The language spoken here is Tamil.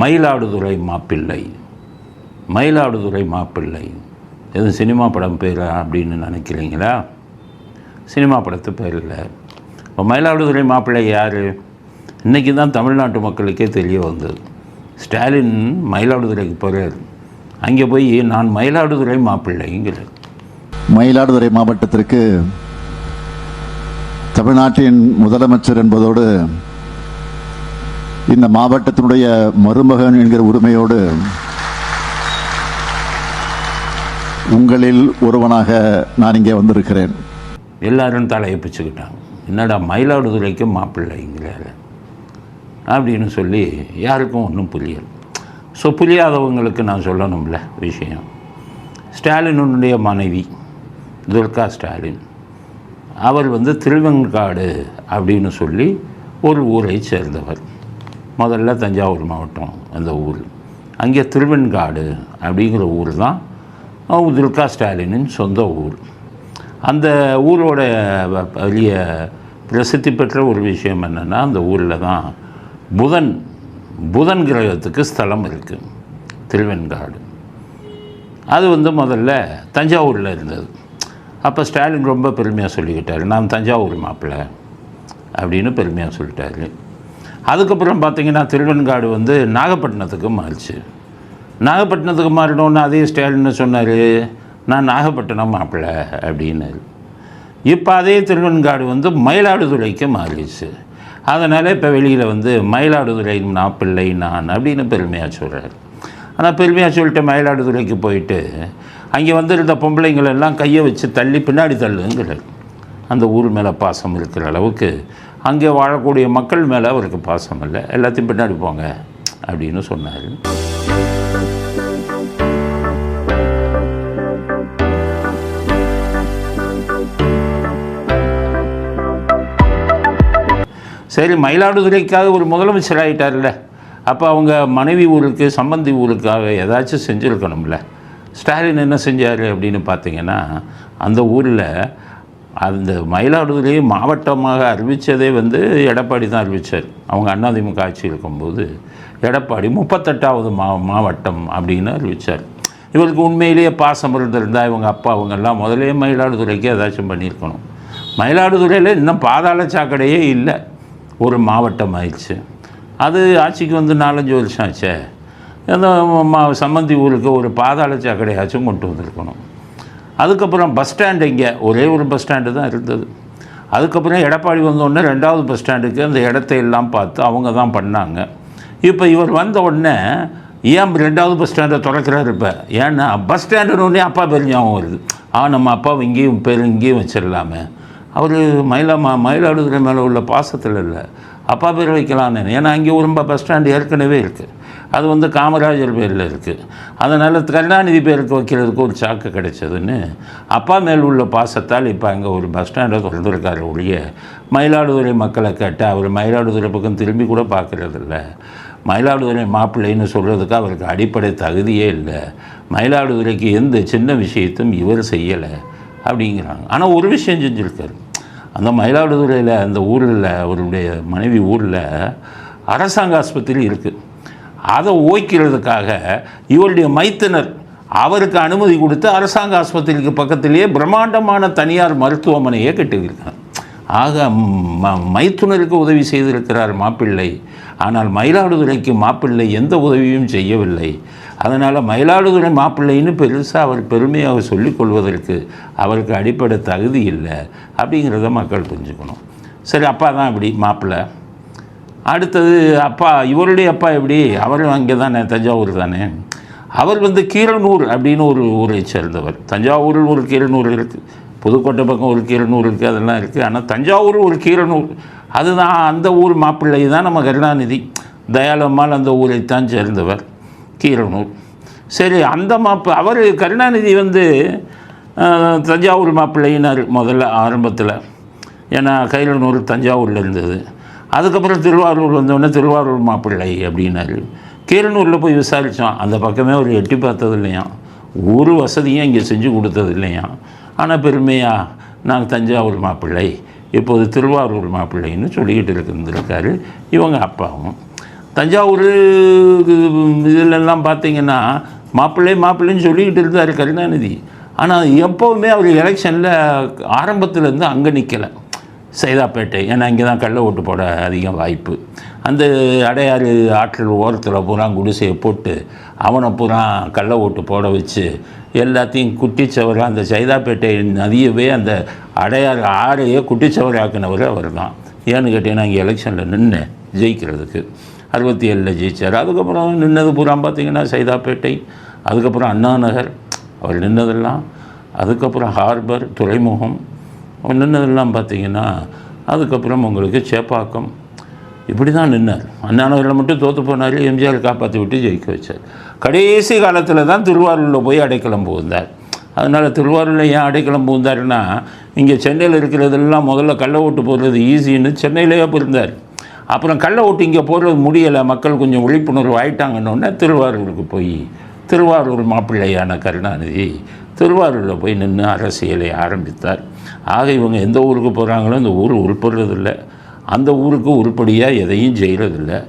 மயிலாடுதுறை மாப்பிள்ளை. மயிலாடுதுறை மாப்பிள்ளை. எதுவும் சினிமா படம் பேர் அப்படின்னு நினைக்கிறீங்களா? சினிமா படத்து பேர் இல்லை. இப்போ மயிலாடுதுறை மாப்பிள்ளை யார்? இன்றைக்கி தான் தமிழ்நாட்டு மக்களுக்கே தெரிய வந்தது. ஸ்டாலின் மயிலாடுதுறைக்கு போகிறார் அங்கே போய் நான் மயிலாடுதுறை மாப்பிள்ளைங்கிறார் மயிலாடுதுறை மாவட்டத்திற்கு தமிழ்நாட்டின் முதலமைச்சர் என்பதோடு இந்த மாவட்டத்தினுடைய மருமகன் என்கிற உரிமையோடு உங்களில் ஒருவனாக நான் இங்கே வந்திருக்கிறேன். எல்லாரும் தலையை பிச்சுக்கிட்டாங்க என்னடா மயிலாடுதுறைக்கு மாப்பிள்ளைங்கிறாரு அப்படின்னு சொல்லி யாருக்கும் ஒன்றும் புரியல. ஸோ புரியாதவங்களுக்கு நான் சொல்லணும்ல விஷயம். ஸ்டாலினுடைய மனைவி துர்கா ஸ்டாலின். அவர் வந்து திருவெங்காடு அப்படின்னு சொல்லி ஒரு ஊரை சேர்ந்தவர். முதல்ல தஞ்சாவூர் மாவட்டம் அந்த ஊர். அங்கே திருவெண்காடு அப்படிங்கிற ஊர் தான் துல்கா துர்கா ஸ்டாலினின் சொந்த ஊர். அந்த ஊரோட வ- பெரிய பிரசித்தி பெற்ற ஒரு விஷயம் என்னென்னா அந்த ஊரில் தான் புதன் புதன் கிரகத்துக்கு ஸ்தலம் இருக்குது திருவெண்காடு. அது வந்து முதல்ல தஞ்சாவூரில் இருந்தது. அப்போ ஸ்டாலின் ரொம்ப பெருமையாக சொல்லிக்கிட்டார் நான் தஞ்சாவூர் மாப்பிள்ளை அப்படின்னு பெருமையாக சொல்லிட்டாரு. அதுக்கப்புறம் பார்த்தீங்கன்னா திருவெண்காடு வந்து நாகப்பட்டினத்துக்கு மாறிச்சு. நாகப்பட்டினத்துக்கு மாறினோன்னு அதே ஸ்டாலின் சொன்னார் நான் நாகப்பட்டினம் மாப்பிள்ளை அப்படின்னாரு. இப்போ அதே திருவெண்காடு வந்து மயிலாடுதுறைக்கு மாறிடுச்சு. அதனால் இப்போ வெளியில் வந்து மயிலாடுதுறை மாப்பிள்ளை நான் அப்படின்னு பெருமையாக சொல்கிறார் ஆனால் பெருமையாக சொல்லிட்டு மயிலாடுதுறைக்கு போயிட்டு அங்கே வந்திருந்த பொம்பளைங்களெல்லாம் கையை வச்சு தள்ளி பின்னாடி தள்ளுங்கிறார். அந்த ஊர் மேலே பாசம் இருக்கிற அளவுக்கு அங்கே வாழக்கூடிய மக்கள் மேலே அவருக்கு பாசம் இல்லை. எல்லாத்தையும் பின்னாடி போங்க அப்படின்னு சொன்னார். சரி மயிலாடுதுறைக்காக ஒரு முதலமைச்சர் ஆகிட்டார்ல அப்போ அவங்க மனைவி ஊருக்கு சம்பந்தி ஊருக்காக ஏதாச்சும் செஞ்சுருக்கணும்ல. ஸ்டாலின் என்ன செஞ்சார் அப்படின்னு பார்த்தீங்கன்னா அந்த ஊரில் அந்த மயிலாடுதுறை மாவட்டமாக அறிவித்ததே வந்து எடப்பாடி தான் அறிவித்தார் அவங்க அண்ணாதிமுக ஆட்சி இருக்கும்போது எடப்பாடி முப்பத்தெட்டாவது மா மாவட்டம் அப்படின்னு அறிவித்தார் இவருக்கு உண்மையிலேயே பாசம் இருந்திருந்தால் இவங்க அப்பா அவங்கெல்லாம் முதலே மயிலாடுதுறைக்கு ஏதாச்சும் பண்ணியிருக்கணும். மயிலாடுதுறையில் இன்னும் பாதாள சாக்கடையே இல்லை. ஒரு மாவட்டம் ஆயிடுச்சு. அது ஆட்சிக்கு வந்து நாலஞ்சு வருஷம் ஆச்சே. அந்த சம்மந்தி ஊருக்கு ஒரு பாதாள சாக்கடையாச்சும் கொண்டு வந்திருக்கணும். அதுக்கப்புறம் பஸ் ஸ்டாண்டு இங்கே ஒரே ஒரு பஸ் ஸ்டாண்டு தான் இருந்தது. அதுக்கப்புறம் எடப்பாடி வந்தோடனே ரெண்டாவது பஸ் ஸ்டாண்டுக்கு அந்த இடத்த எல்லாம் பார்த்து அவங்க தான் பண்ணாங்க. இப்போ இவர் வந்த உடனே ஏன் ரெண்டாவது பஸ் ஸ்டாண்டை திறக்கிறாரு இப்போ? ஏன்னா பஸ் ஸ்டாண்டுன்னு அப்பா பேர் ஞாபகம் வருது. ஆ நம்ம அப்பாவை இங்கேயும் பேர் இங்கேயும் வச்சிடலாமே. அவர் மயிலா மயிலாடுதுறை மேலே உள்ள பாசத்தில் இல்லை. அப்பா பேர் வைக்கலான்னு ஏன்னா அங்கே ஒரு பஸ் ஸ்டாண்டு ஏற்கனவே இருக்குது அது வந்து காமராஜர் பேரில் இருக்குது அதனால் கருணாநிதி பேருக்கு வைக்கிறதுக்கு ஒரு சாக்கு கிடைச்சதுன்னு அப்பா மேல் உள்ள பாசத்தால் இப்போ அங்கே ஒரு பஸ் ஸ்டாண்டை திறந்துருக்காரு ஒழிய மயிலாடுதுறை மக்களை கேட்டால் அவர் மயிலாடுதுறை பக்கம் திரும்பி கூட பார்க்குறதில்ல. மயிலாடுதுறை மாப்பிள்ளைன்னு சொல்கிறதுக்கு அவருக்கு அடிப்படை தகுதியே இல்லை. மயிலாடுதுறைக்கு எந்த சின்ன விஷயத்தையும் இவர் செய்யலை அப்படிங்கிறாங்க. ஆனால் ஒரு விஷயம் செஞ்சுருக்காரு. அந்த மயிலாடுதுறையில் அந்த ஊரில் அவருடைய மனைவி ஊரில் அரசாங்க ஆஸ்பத்திரி இருக்குது அதை ஓய்க்கிறதுக்காக இவருடைய மைத்தனர் அவருக்கு அனுமதி கொடுத்து அரசாங்க ஆஸ்பத்திரிக்கு பக்கத்திலேயே பிரம்மாண்டமான தனியார் மருத்துவமனையை கட்டியிருக்கிறார் ஆக ம- மைத்துனருக்கு உதவி செய்திருக்கிறார் மாப்பிள்ளை. ஆனால் மயிலாடுதுறைக்கு மாப்பிள்ளை எந்த உதவியும் செய்யவில்லை. அதனால் மயிலாடுதுறை மாப்பிள்ளைன்னு பெருசாக அவர் பெருமையாக சொல்லிக்கொள்வதற்கு அவருக்கு அடிப்படை தகுதி இல்லை. அப்படிங்கிறத மக்கள் புரிஞ்சுக்கணும். சரி அப்பா தான் இப்படி மாப்பிள்ளை. அடுத்தது அப்பா இவருடைய அப்பா எப்படி? அவரும் அங்கே தானே தஞ்சாவூர் தானே அவர் வந்து கீரனூர் அப்படின்னு ஒரு ஊரை சேர்ந்தவர். தஞ்சாவூரில் ஒரு கீரனூர் இருக்குது புதுக்கோட்டை பக்கம் ஒரு கீரனூர் இருக்குது அதெல்லாம் இருக்குது ஆனால் தஞ்சாவூர் ஒரு கீரனூர். அதுதான் அந்த ஊர் மாப்பிள்ளை தான் நம்ம கருணாநிதி. தயாளம்மாள் அந்த ஊரைத்தான் சேர்ந்தவர் கீரனூர். சரி அந்த மாப்பு அவர் கருணாநிதி வந்து தஞ்சாவூர் மாப்பிள்ளையினார் முதல்ல ஆரம்பத்தில். ஏன்னா கைலனூர் தஞ்சாவூரில் இருந்தது. அதுக்கப்புறம் திருவாரூர் வந்தோடனே திருவாரூர் மாப்பிள்ளை அப்படின்னாரு. கீரனூரில் போய் விசாரித்தோம் அந்த பக்கமே அவர் எட்டி பார்த்தது இல்லையா? ஒரு வசதியும் இங்கே செஞ்சு கொடுத்தது இல்லையா? ஆனால் பெருமையாக நாங்கள் தஞ்சாவூர் மாப்பிள்ளை இப்போது திருவாரூர் மாப்பிள்ளைன்னு சொல்லிக்கிட்டு இருந்திருக்காரு. இவங்க அப்பாவும். தஞ்சாவூர் இதிலெல்லாம் பார்த்தீங்கன்னா மாப்பிள்ளை மாப்பிள்ளைன்னு சொல்லிக்கிட்டு இருந்தார் கருணாநிதி. ஆனால் எப்போவுமே அவர் எலெக்ஷனில் ஆரம்பத்துலேருந்து அங்கே நிற்கலை சைதாப்பேட்டை ஏன்னா இங்கே தான் கள்ள ஓட்டு போட அதிகம் வாய்ப்பு. அந்த அடையாறு ஆற்றல் ஓரத்தில் பூரா குடிசையை போட்டு அவனை பூரா கள்ள ஓட்டு போட வச்சு எல்லாத்தையும் குட்டிச்சவராக அந்த சைதாப்பேட்டை நதியவே அந்த அடையாறு ஆறையே குட்டிச்சவராக்கினவர் அவர் தான் ஏன்னு கேட்டீங்கன்னா இங்கே எலெக்ஷனில் நின்று ஜெயிக்கிறதுக்கு. அறுபத்தி ஏழில் ஜெயிச்சார். அதுக்கப்புறம் நின்னது பூரா பார்த்தீங்கன்னா சைதாப்பேட்டை. அதுக்கப்புறம் அண்ணா நகர் அவர் நின்னதெல்லாம். அதுக்கப்புறம் ஹார்பர் துறைமுகம். நின்னதெல்லாம் பார்த்தீங்கன்னா அதுக்கப்புறம் உங்களுக்கு சேப்பாக்கம். இப்படி தான் நின்னார் அண்ணாநகரில் மட்டும் தோற்று போனார் எம்ஜிஆர் காப்பாற்றி விட்டு ஜெயிக்க வச்சார். கடைசி காலத்தில் தான் திருவாரூரில் போய் அடைக்கலம் புகுந்தார். அதனால் திருவாரூரில் ஏன் அடைக்கலம் புகுந்தாருன்னா இங்கே சென்னையில் இருக்கிறதெல்லாம் முதல்ல கள்ள ஓட்டு போடுறது ஈஸின்னு சென்னையிலேயே பிறந்தார் அப்புறம் கள்ள ஓட்டு இங்கே போடுறது முடியலை மக்கள் கொஞ்சம் விழிப்புணர்வு ஆயிட்டாங்கன்னொன்னே திருவாரூருக்கு போய் திருவாரூர் மாப்பிள்ளையான கருணாநிதி திருவாரூரில் போய் நின்று அரசியலை ஆரம்பித்தார். ஆக இவங்க எந்த ஊருக்கு போகிறாங்களோ அந்த ஊர் உருப்படுறதில்ல அந்த ஊருக்கு உருப்படியாக எதையும் செய்கிறதில்ல